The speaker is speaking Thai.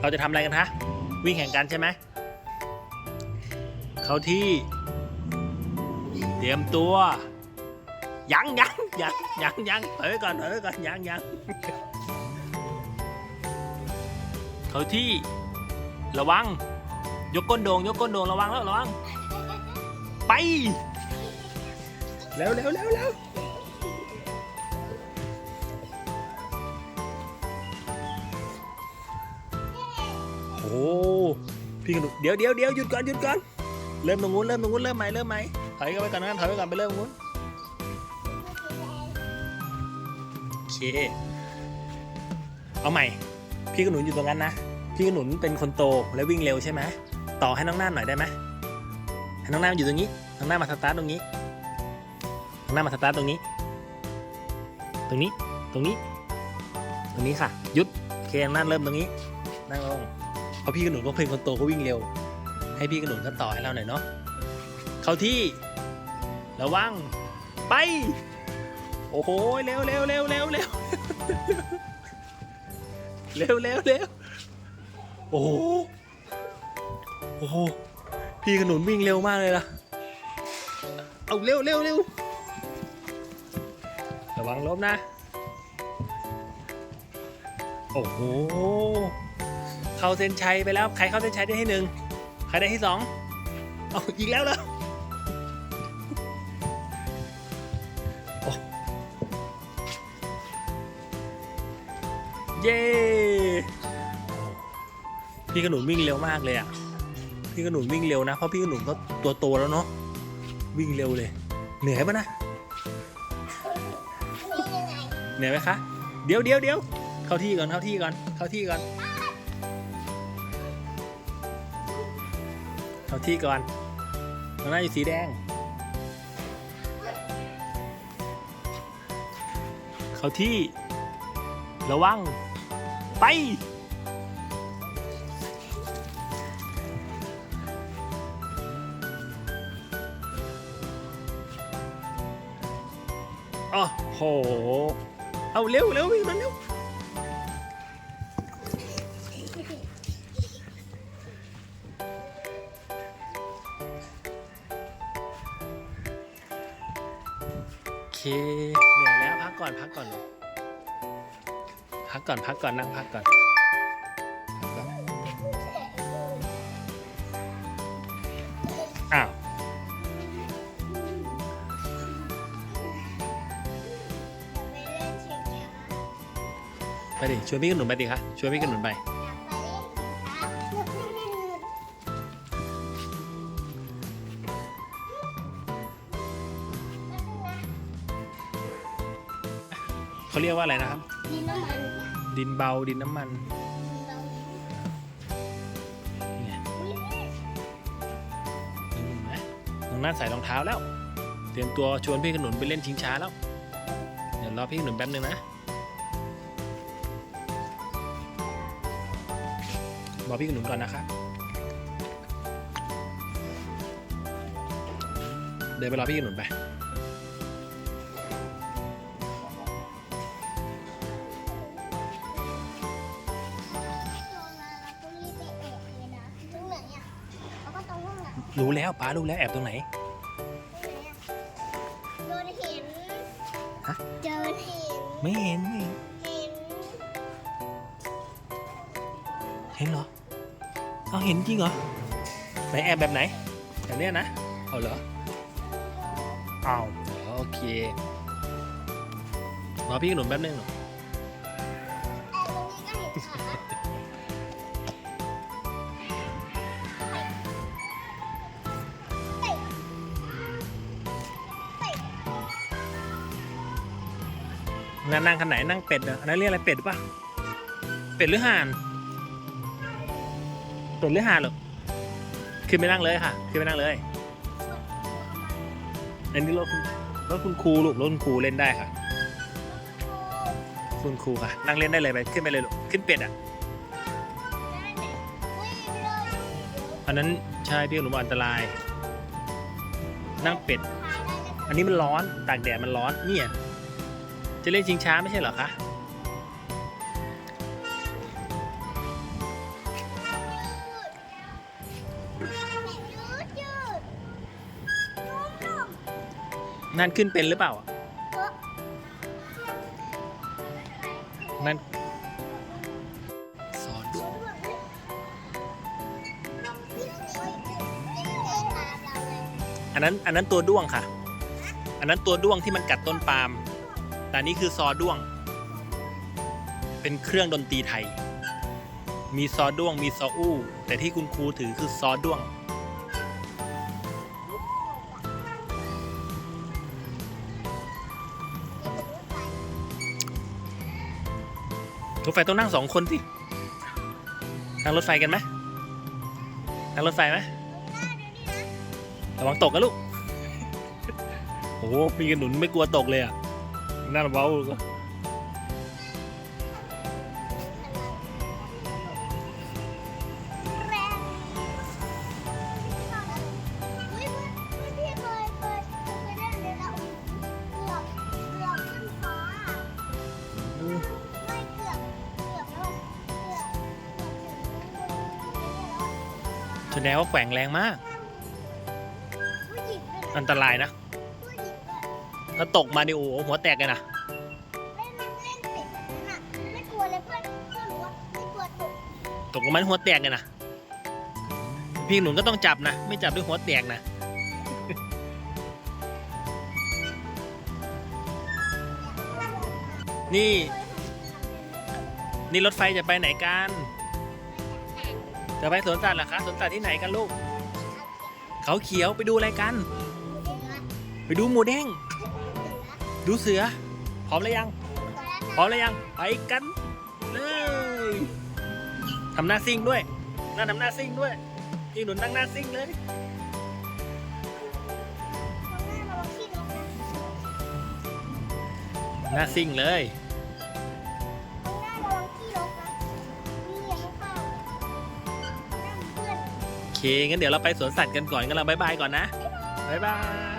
เราจะทำอะไรกันคะวิ่งแข่งกันใช่ไหมเขาที่ เตรียมตัว ยังยังยังยังยังเฮ้ยก่อนเฮ้ยก่อนยังยังเขาที่ระวัง ยกก้นโดงยกก้นโดงระวังแล้วระวังไป เร็วเร็วเร็วเร็ว อ้พี่กระดูกเดี๋ยวเดี๋ยวเดี๋ยวหยุดก่อนหยุดก่อนเริ่มตรงนู้นเริ่มตรงนู้นเริ่มใหม่เริ่มใหม่ถอยกันไปก่อนนะถอยไปก่อนไปเริ่มตรงนู้นโอเคเอาใหม่ พี่กระหนุนอยู่ตรงนั้นนะพี่กระหนุนเป็นคนโตและวิ่งเร็วใช่ไหมต่อให้น้องน้าหน่อยได้ไหมให้น้องน้าอยู่ตรงนี้น้องน้ามาสตาร์ทตรงนี้ข้างน้ามาสตาร์ทตรงนี้ ตรงนี้ตรงนี้ ตรงนี้ค่ะหยุดโอเคนั่งเริ่มตรงนี้นั่งลง ราะพี่กระหนุนก็เป็นคนโตเขาวิ่งเร็ว ให้พี่กระหนุนก็ต่อให้เราหน่อยเนาะเข้าที่ระวังไป โอ้โหเร็วเร็วเร็วเร็วเร็วเร็วเร็วเร็วโอ้โหโอ้โหพี่กระหนุนวิ่งเร็วมากเลยล่ะเอาเร็วเร็วเร็วระวังล้มนะ โอ้โห เข้าเส้นชัยไปแล้ว ใครเข้าเส้นชัยได้ที่หนึ่งใครได้ที่สองเอาอีกแล้วเหรอโอ้เย้ พี่ขนุนวิ่งเร็วมากเลยอะ พี่ขนุนวิ่งเร็วนะ เพราะพี่ขนุนก็ตัวโตแล้วเนาะ วิ่งเร็วเลย เหนื่อยปะนะ เหนื่อยไหมคะ เดี๋ยวเดี๋ยวเดี๋ยวเข้าที่ก่อน เข้าที่ก่อน เข้าที่ก่อนาที่ก่อนตรงหน้าอยู่สีแดง เขาที่ ระวัง ไป โอ้โห เอาเร็วเร็วมันเร็ว เค เหนื่อยแล้วพักก่อนพักก่อน พักก่อนพักก่อนนั่งพักก่อนพักก่อน อ้าว ไปดิชวนพี่ขนุนไปดิคะชวนพี่ขนุนไป เขาเรียกว่าอะไรนะครับ ดินน้ำมันดินเบาดินน้ำมันเนี่ยอุ๊ยเห็นไหมน้องน่าใส่รองเท้าแล้ว เตรียมตัวชวนพี่ขนุนไปเล่นชิงช้าแล้ว เดี๋ยวรอพี่ขนุนแป๊บนึงนะรอพี่ขนุนก่อนนะครับเดินไปรอพี่ขนุนไป รู้แล้วป้ารู้แล้วแอบตรงไหน โดนเห็นฮะ เจอเห็นไม่เห็นไม่เห็นเห็นเห็นเหรอเอาเห็นจริงเหรอไหนแอบแบบไหนแบบเนี้ยนะเอาเหรอเอาเหรอโอเครอพี่ขนุนแป๊บนึงเหรอแอบตรงนี้ก็เห็นขา นั่งนั่งคันไหนนั่งเป็ดเหรออันนั้นเรียกอะไรเป็ดปะเป็ดหรือห่านเป็ดหรือห่านหรอขึ้นไปนั่งเลยค่ะขึ้นไปนั่งเลยอันนี้รถคุณรถคุณครูลูกรถคุณครูเล่นได้ค่ะ คุณครูค่ะ นั่งเล่นได้เลยไปขึ้นไปเลยลูกขึ้นเป็ดอะอันนั้นใช่พี่ขนุนบอกอันตราย นั่งเป็ด อันนี้มันร้อนตากแดดมันร้อนเนี่ย จะเล่นชิงช้าไม่ใช่เหรอคะนั่นขึ้นเป็นหรือเปล่า นั่นสอนอันนั้นอันนั้นตัวด้วงค่ะ อันนั้นตัวด้วงที่มันกัดต้นปาล์ม แต่อันนี้คือซอด้วง เป็นเครื่องดนตรีไทย มีซอด้วงมีซออู้ แต่ที่คุณครูถือคือซอด้วง รถไฟต้องนั่งสองคนสิ นั่งรถไฟกันไหมนั่งรถไฟไหมระวังตกกันลูก โอ้โหพี่กระหนุนไม่กลัวตกเลยอะ น่าเบาก็แสดงว่าแกว่งแรงมากอันตรายนะ ถ้าตกมาดิโอ้โหหัวแตกเลยนะไม่กลันเพื่อนบอกว่าไม่กลัวตกตกลงมาหัวแตกเลยนะพี่หนุนก็ต้องจับนะ ไม่จับด้วยหัวแตกนะนี่ นี่รถไฟจะไปไหนกันจะไปสวนสัตว์เหรอคะสวนสัตว์ที่ไหนกันลูก เขาเขียวไปดูอะไรกัน ไปดูหมูเด้ง ดูเสือ พร้อมแล้วยัง พร้อมแล้วยัง ไปกันเลยทำหน้าซิ่งด้วยน่าทำหน้าซิ่งด้วยพี่หนุนนั่งหน้าซิ่งเลยหน้าซิ่งเลยโอเคงั้นเดี๋ยวเราไปสวนสัตว์กันก่อนงั้นเราบายบายก่อนนะบายบาย